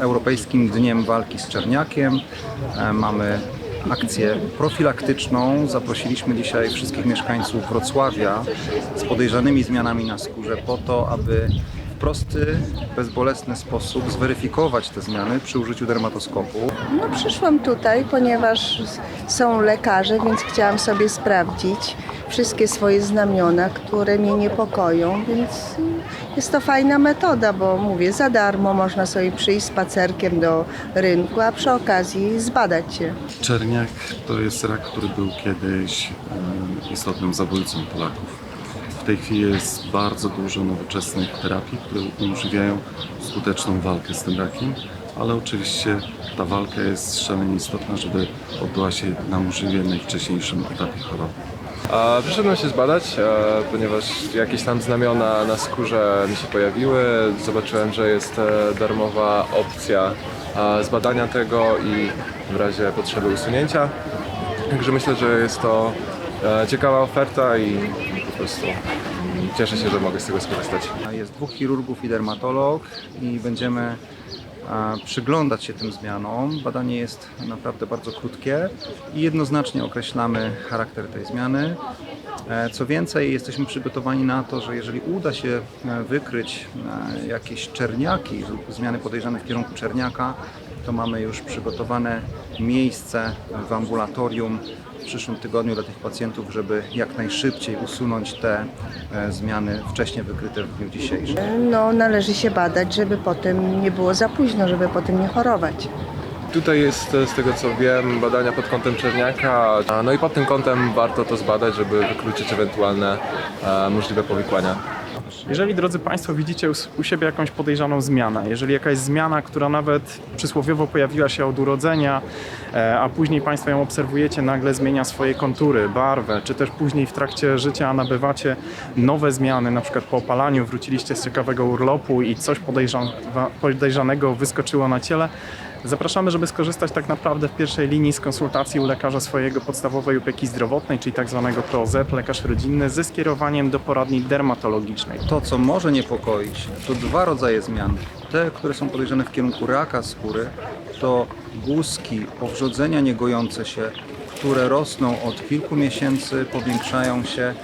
Europejskim Dniem Walki z Czerniakiem. E, Mamy akcję profilaktyczną. Zaprosiliśmy dzisiaj wszystkich mieszkańców Wrocławia z podejrzanymi zmianami na skórze po to, aby w prosty, bezbolesny sposób zweryfikować te zmiany przy użyciu dermatoskopu. No przyszłam tutaj, ponieważ są lekarze, więc chciałam sobie sprawdzić wszystkie swoje znamiona, które mnie niepokoją, więc jest to fajna metoda, bo mówię, za darmo można sobie przyjść spacerkiem do rynku, a przy okazji zbadać się. Czerniak to jest rak, który był kiedyś istotnym zabójcą Polaków. W tej chwili jest bardzo dużo nowoczesnych terapii, które umożliwiają skuteczną walkę z tym rakiem, ale oczywiście ta walka jest szalenie istotna, żeby odbyła się na możliwie najwcześniejszym etapie choroby. A przyszedłem się zbadać, e, ponieważ jakieś tam znamiona na skórze mi się pojawiły. Zobaczyłem, że jest e, darmowa opcja e, zbadania tego i w razie potrzeby usunięcia. Także myślę, że jest to e, ciekawa oferta i po prostu cieszę się, że mogę z tego skorzystać. Jest dwóch chirurgów i dermatolog i będziemy e, przyglądać się tym zmianom. Badanie jest naprawdę bardzo krótkie i jednoznacznie określamy charakter tej zmiany. E, Co więcej, jesteśmy przygotowani na to, że jeżeli uda się e, wykryć e, jakieś czerniaki lub zmiany podejrzane w kierunku czerniaka, to mamy już przygotowane miejsce w ambulatorium w przyszłym tygodniu dla tych pacjentów, żeby jak najszybciej usunąć te e, zmiany wcześniej wykryte w dniu dzisiejszym. No należy się badać, żeby potem nie było za późno, żeby potem nie chorować. Tutaj jest, e, z tego co wiem, badania pod kątem czerniaka, no i pod tym kątem warto to zbadać, żeby wykluczyć ewentualne e, możliwe powikłania. Jeżeli, drodzy Państwo, widzicie u- siebie jakąś podejrzaną zmianę, jeżeli jakaś zmiana, która nawet przysłowiowo pojawiła się od urodzenia, e, a później Państwo ją obserwujecie, nagle zmienia swoje kontury, barwę, czy też później w trakcie życia nabywacie nowe zmiany, na przykład po opalaniu wróciliście z ciekawego urlopu i coś podejrza- podejrzanego wyskoczyło na ciele, Zapraszamy, żeby skorzystać tak naprawdę w pierwszej linii z konsultacji u lekarza swojego podstawowej opieki zdrowotnej, czyli tak zwanego POZ, lekarz rodzinny, ze skierowaniem do poradni dermatologicznej. To, co może niepokoić, to dwa rodzaje zmian. Te, które są podejrzane w kierunku raka skóry, to głuski, powrzodzenia niegojące się, które rosną od kilku miesięcy, powiększają się.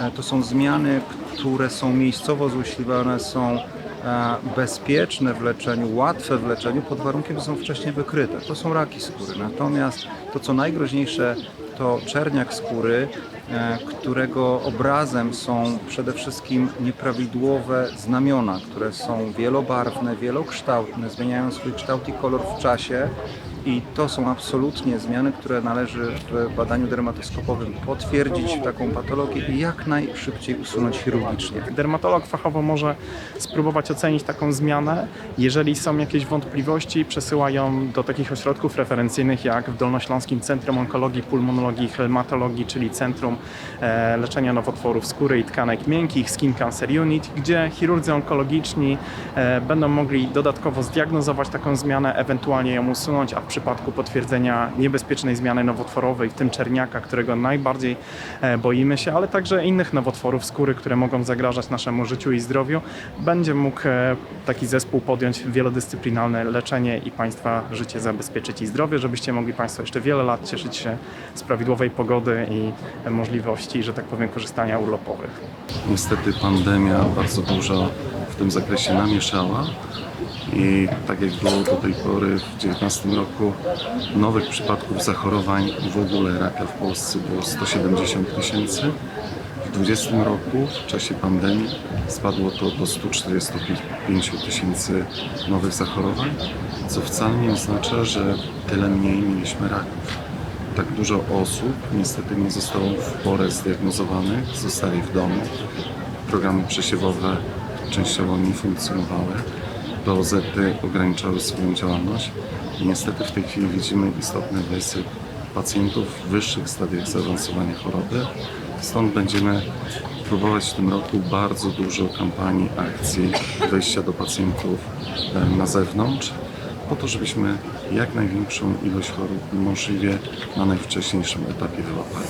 E, To są zmiany, które są miejscowo złośliwe, one są bezpieczne w leczeniu, łatwe w leczeniu, pod warunkiem, że są wcześniej wykryte. To są raki skóry. Natomiast to, co najgroźniejsze, to czerniak skóry, e, którego obrazem są przede wszystkim nieprawidłowe znamiona, które są wielobarwne, wielokształtne, zmieniają swój kształt i kolor w czasie. I to są absolutnie zmiany, które należy w badaniu dermatoskopowym potwierdzić taką patologię i jak najszybciej usunąć chirurgicznie. Dermatolog fachowo może spróbować ocenić taką zmianę. Jeżeli są jakieś wątpliwości, przesyła ją do takich ośrodków referencyjnych jak w Dolnośląskim Centrum Onkologii, Pulmonologii i Hematologii, czyli Centrum e, Leczenia Nowotworów Skóry i Tkanek Miękkich, Skin Cancer Unit, gdzie chirurdzy onkologiczni e, będą mogli dodatkowo zdiagnozować taką zmianę, ewentualnie ją usunąć, a przypadku potwierdzenia niebezpiecznej zmiany nowotworowej, w tym czerniaka, którego najbardziej e, boimy się, ale także innych nowotworów skóry, które mogą zagrażać naszemu życiu i zdrowiu, będzie mógł e, taki zespół podjąć wielodyscyplinarne leczenie i Państwa życie zabezpieczyć i zdrowie, żebyście mogli Państwo jeszcze wiele lat cieszyć się z prawidłowej pogody i e, możliwości, że tak powiem, korzystania urlopowych. Niestety pandemia bardzo dużo w tym zakresie namieszała i tak jak było do tej pory w 2019 roku nowych przypadków zachorowań w ogóle raka w Polsce było 170 tysięcy. W 2020 roku w czasie pandemii spadło to do 145 tysięcy nowych zachorowań, co wcale nie oznacza, że tyle mniej mieliśmy raków tak dużo osób niestety nie zostało w porę zdiagnozowanych, zostali w domu. Programy przesiewowe częściowo nie funkcjonowały. POZ ograniczały swoją działalność. I niestety w tej chwili widzimy istotny wysyp pacjentów w wyższych stadiach zaawansowania choroby. Stąd będziemy próbować w tym roku bardzo dużo kampanii, akcji wejścia do pacjentów e, na zewnątrz po to, żebyśmy jak największą ilość chorób możliwie na najwcześniejszym etapie wyłapali.